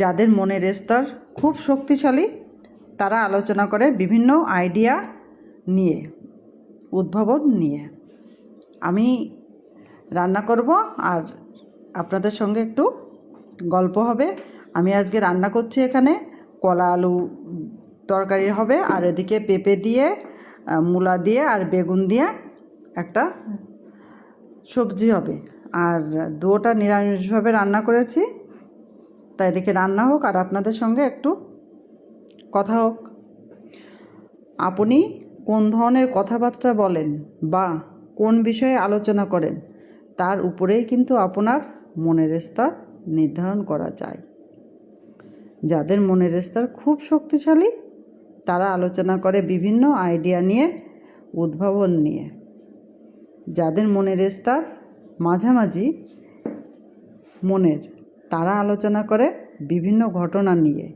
যাদের মনের স্তর খুব শক্তিশালী, তারা আলোচনা করে বিভিন্ন আইডিয়া নিয়ে, উদ্ভাবন নিয়ে। আমি রান্না করব আর আপনাদের সঙ্গে একটু গল্প হবে। আমি আজকে রান্না করছি এখানে, কলা আলু তরকারি হবে, আর এদিকে পেঁপে দিয়ে মূলা দিয়ে আর বেগুন দিয়ে একটা সবজি হবে। আর দুটোটা নিরামিষভাবে রান্না করেছি। তাই এদিকে রান্না হোক আর আপনাদের সঙ্গে একটু কথা হোক। আপনি কোন ধরনের কথাবার্তা বলেন বা কোন বিষয়ে আলোচনা করেন, তার উপরেই কিন্তু আপনার মনের স্তর নির্ধারণ করা যায়। যাদের মনের স্তর খুব শক্তিশালী, তারা আলোচনা করে বিভিন্ন আইডিয়া নিয়ে, উদ্ভাবন নিয়ে। যাদের মনের স্তর মাঝামাঝি মনের তারা আলোচনা করে বিভিন্ন ঘটনা নিয়ে।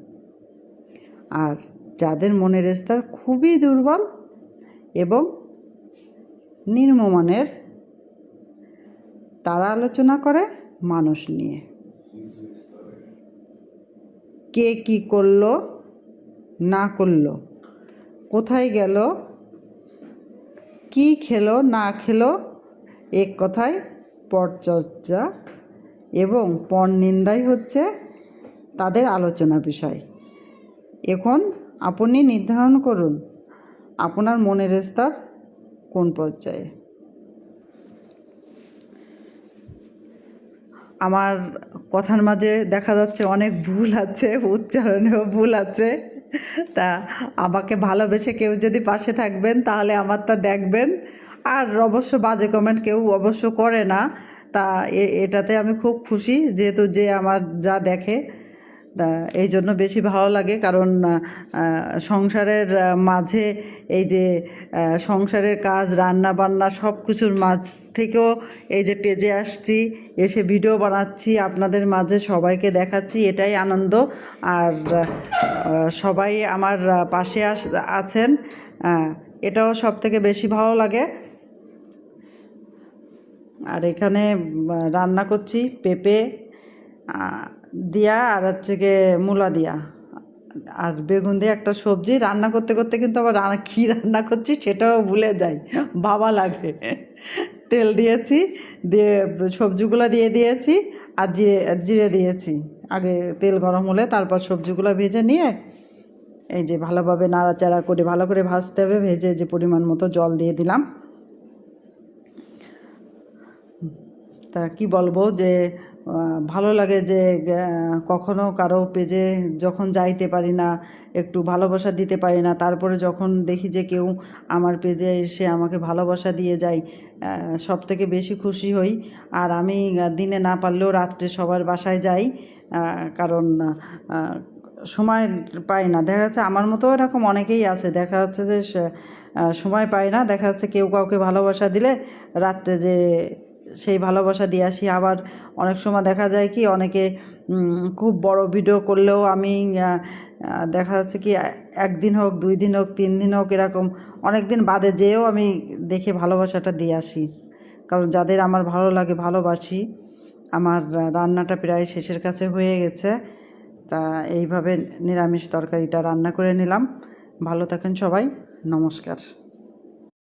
আর যাদের মনের স্তর খুবই দুর্বল এবং নিম্নমানের তারা আলোচনা করে মানুষ নিয়ে। কে কি করল, না করল, কোথায় গেল, কি খেলো, না খেলো এক কথায় পরচর্চা এবং পরনিন্দাই হচ্ছে তাদের আলোচনা বিষয়। এখন আপনি নির্ধারণ করুন, আপনার মনের স্তর কোন পর্যায়ে? আমার কথার মাঝে দেখা যাচ্ছে অনেক ভুল আছে, উচ্চারণেও ভুল আছে। তা আমাকে ভালোবেসে কেউ যদি পাশে থাকবেন, তাহলে আমারটা দেখবেন। আর অবশ্য বাজে কমেন্ট কেউ অবশ্য করে না। তা এটাতে আমি খুব খুশি যেহেতু যে আমার যা দেখে। তা এই জন্য বেশি ভালো লাগে কারণ সংসারের মাঝে এই যে সংসারের কাজ রান্না বান্না সব কিছুর মাঝ থেকেও এই যে পেজে আসছি, এসে ভিডিও বানাচ্ছি, আপনাদের মাঝে সবাইকে দেখাচ্ছি, এটাই আনন্দ। আর সবাই আমার পাশে আস, আছেন এটাও সব থেকে বেশি ভালো লাগে। আর এখানে রান্না করছি পেঁপে দিয়া আর হচ্ছে গিয়ে মূলা দিয়া। আর বেগুন দিয়ে একটা সবজি, রান্না করতে করতে কিন্তু আবার কী রান্না করছি সেটাও ভুলে যাই, বাবা লাগে। তেল দিয়েছি, দিয়ে সবজিগুলো দিয়ে দিয়েছি আর জিরে জিরে দিয়েছি। আগে তেল গরম হলে তারপর সবজিগুলো ভেজে নিয়ে এই যে ভালোভাবে নাড়াচাড়া করে, ভালো করে ভাজতে হবে, ভেজে যে পরিমাণ মতো জল দিয়ে দিলাম। তা কি বলব যে ভালো লাগে যে কখনো কারও পেজে যখন যাইতে পারি না, একটু ভালোবাসা দিতে পারি না, তারপরে যখন দেখি যে কেউ আমার পেজে এসে আমাকে ভালোবাসা দিয়ে যায় সব থেকে বেশি খুশি হই। আর আমি দিনে না পারলেও রাত্রে সবার বাসায় যাই কারণ সময় পাই না। দেখা যাচ্ছে আমার মতো এরকম অনেকেই আছে। দেখা যাচ্ছে যে সময় পায় না। দেখা যাচ্ছে কেউ কাউকে ভালোবাসা দিলে রাত্রে যে সেই ভালোবাসা দিয়ে আসি। আবার অনেক সময় দেখা যায় কি, অনেকে খুব বড় ভিডিও করলেও আমি দেখা যাচ্ছে কি, একদিন হোক, দুই দিন হোক, তিন দিন হোক, এরকম অনেক দিন বাদে যেয়েও আমি দেখে ভালোবাসাটা দিয়ে আসি। কারণ যাদের আমার ভালো লাগে, ভালোবাসি। আমার রান্নাটা প্রায় শেষের কাছে হয়ে গেছে। তা এইভাবে নিরামিষ তরকারিটা রান্না করে নিলাম। ভালো থাকেন সবাই। নমস্কার।